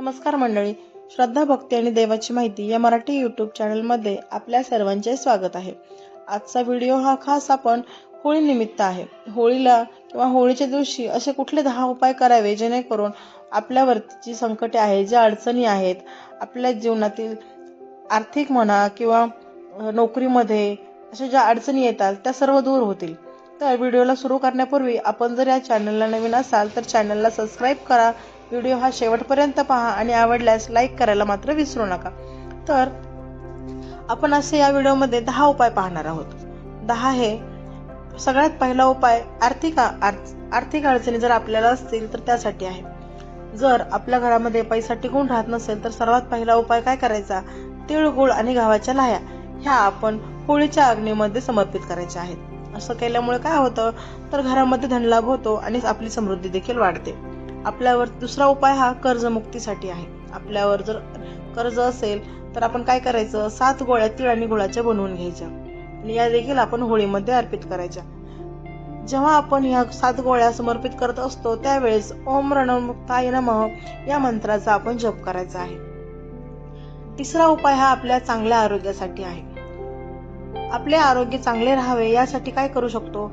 नमस्कार मंडळी श्रद्धा भक्ती आणि देवाची माहिती या मराठी यूट्यूब चॅनलमध्ये आपल्या सर्वांचे स्वागत आहे. आजचा व्हिडिओ हा खास आपण होळी निमित्त आहे. होळीला किंवा होळीच्या दिवशी असे कुठले दहा उपाय करावे जेणेकरून आपल्यावरती जी संकटे आहेत ज्या अडचणी आहेत आपल्या जीवनातील आर्थिक म्हणा किंवा नोकरीमध्ये अशा ज्या अडचणी येतात त्या सर्व दूर होतील. तर व्हिडिओला सुरू करण्यापूर्वी आपण जर या चॅनलला नवीन असाल तर चॅनलला सबस्क्राईब करा व्हिडिओ हा शेवटपर्यंत पहा आणि आवडल्यास लाईक करायला मात्र विसरू नका. तर आपण असे या व्हिडिओमध्ये दहा उपाय पाहणार आहोत. दहा हे सगळ्यात पहिला उपाय आर्थिक आर्थिक अडचणी जर आपल्याला असतील तर त्यासाठी आहे. जर आपल्या घरामध्ये पैसा टिकून राहत नसेल तर सर्वात पहिला उपाय काय करायचा? तिळगुळ आणि गव्हाच्या लाह्या. ह्या आपण होळीच्या अग्नीमध्ये समर्पित करायच्या आहेत. असं केल्यामुळे काय होतं? तर घरामध्ये धनलाभ होतो आणि आपली समृद्धी देखील वाढते. आपल्यावर दुसरा उपाय हा कर्जमुक्तीसाठी आहे. आपल्यावर जर कर्ज असेल तर आपण काय करायचं? सात गोळ्या तीळ आणि गुळाच्या बनवून घ्यायच्या. आणि या देखील आपण होळीमध्ये अर्पित करायच्या. जेव्हा आपण ह्या सात गोळ्या समर्पित करत असतो त्यावेळेस ओम रणमुक्ताय नमः या मंत्राचा आपण जप करायचा आहे. तिसरा उपाय हा आपल्या चांगल्या आरोग्यासाठी आहे. आपले आरोग्य चांगले राहावे यासाठी काय करू शकतो?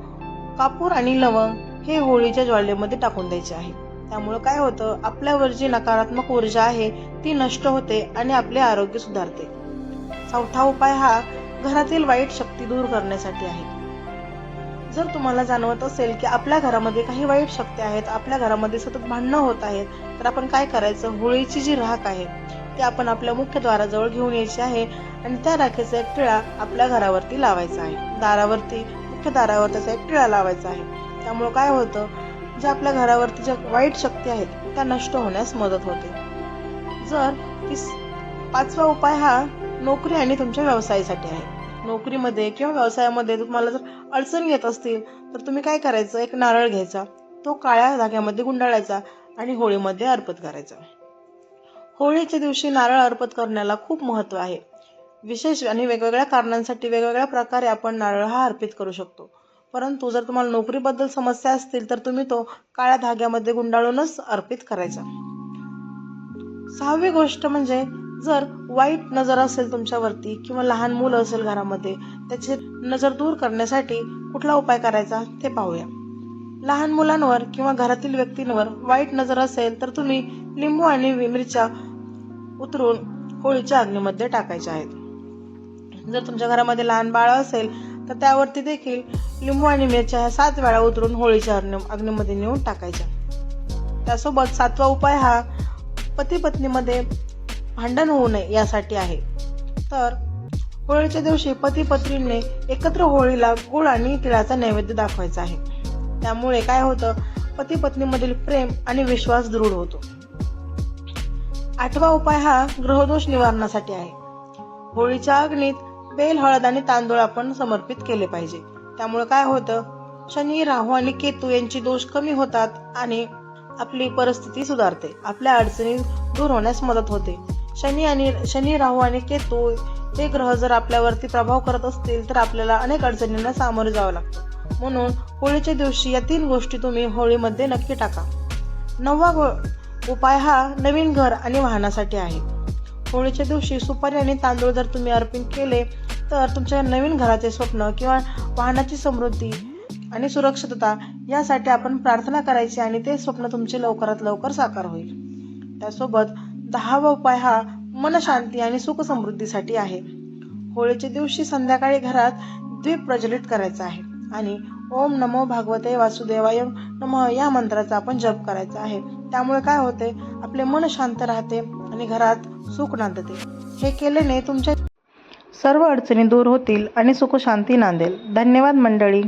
कापूर आणि लवंग हे होळीच्या ज्वालेमध्ये टाकून द्यायचे आहे. त्यामुळे काय होतं आपल्यावर जी नकारात्मक ऊर्जा आहे ती नष्ट होते आणि आपले आरोग्य सुधारते. चौथा उपाय हा घरातील वाईट शक्ती दूर करण्यासाठी आहे. जर तुम्हाला जाणवत असेल की आपल्या घरामध्ये काही वाईट शक्ती आहेत आपल्या घरामध्ये सतत भांडणं होत आहेत तर आपण काय करायचं? होळीची जी राख आहे ती आपण आपल्या मुख्य द्वाराजवळ घेऊन यायची आहे आणि त्या राखेचा एक टिळा आपल्या घरावरती लावायचा आहे. दारावरती मुख्य दारावर त्याचा एक टिळा लावायचा आहे. त्यामुळे काय होतं? ज्या आपल्या घरावरती ज्या वाईट शक्ती आहेत त्या नष्ट होण्यास मदत होते. जर पाचवा उपाय हा नोकरी आणि तुमच्या व्यवसायासाठी आहे. नोकरीमध्ये किंवा व्यवसायामध्ये तुम्हाला जर अडचण येत असतील तर तुम्ही काय करायचं? एक नारळ घ्यायचा. तो काळ्या धाग्यामध्ये गुंडाळायचा आणि होळीमध्ये अर्पण करायचा. होळीच्या दिवशी नारळ अर्पण करण्याला खूप महत्त्व आहे. विशेष आणि वेगवेगळ्या कारणांसाठी वेगवेगळ्या प्रकारे आपण नारळ हा अर्पित करू शकतो. परंतु जर तुम्हाला नोकरीबद्दल समस्या असतील तर तुम्ही तो काळ्या धाग्यामध्ये गुंडाळूनच अर्पित करायचा. सहावी गोष्ट म्हणजे जर वाईट नजर असेल तुमच्यावरती किंवा लहान मुलं असेल घरामध्ये त्याची नजर दूर करण्यासाठी कुठला उपाय करायचा ते पाहूया. लहान मुलांवर किंवा घरातील व्यक्तींवर वाईट नजर असेल तर तुम्ही लिंबू आणि मिरच्या उतरून होळीच्या अग्नीमध्ये टाकायच्या आहेत. जर तुमच्या घरामध्ये लहान बाळ असेल तर त्यावरती देखील लिंबू आणि मिरच्या ह्या सात वेळा उतरून होळीच्या अग्नीमध्ये नेऊन टाकायच्या. त्यासोबत सातवा उपाय हा पती पत्नीमध्ये भांडण होऊ नये यासाठी आहे. तर होळीच्या दिवशी पती पत्नीने एकत्र होळीला गुळ आणि तिळाचा नैवेद्य दाखवायचा आहे. त्यामुळे काय होतं? पती पत्नीमधील प्रेम आणि विश्वास दृढ होतो. आठवा उपाय हा ग्रहदोष निवारणासाठी आहे. होळीच्या अग्नीत बेल हळद आणि तांदूळ आपण समर्पित केले पाहिजे. त्यामुळे काय होतं? शनी राहू आणि केतू यांची दोष कमी होतात आणि आपली परिस्थिती सुधारते. आपल्या अडचणी दूर होण्यास मदत होते. शनी आणि शनी राहू आणि केतू हे ग्रह जर आपल्यावरती प्रभाव करत असतील तर आपल्याला अनेक अडचणींना सामोरे जावं लागतं. म्हणून होळीच्या दिवशी या तीन गोष्टी तुम्ही होळीमध्ये नक्की टाका. नववा गो- उपाय हा नवीन घर आणि वाहनासाठी आहे. होळीच्या दिवशी सुपारी आणि तांदूळ जर तुम्ही अर्पण केले तर तुमच्या नवीन घराचे स्वप्न किंवा वाहनाची समृद्धी आणि सुरक्षितता यासाठी आपण प्रार्थना करायची आणि ते स्वप्न तुमचे लवकरात लवकर साकार होईल. त्यासोबत दहावा उपाय हा मनशांती आणि सुखसमृद्धीसाठी आहे. होळीच्या दिवशी संध्याकाळी घरात द्वीप प्रज्वलित करायचा आहे आणि ओम नमो भागवते वासुदेवाय नमः या मंत्राचा आपण जप करायचा आहे. त्यामुळे काय होते? आपले मन शांत राहते आणि घरात सुख नांदते. हे केल्याने तुमच्या सर्व अडचणी दूर होतील आणि सुख शांती नांदेल. धन्यवाद मंडळी.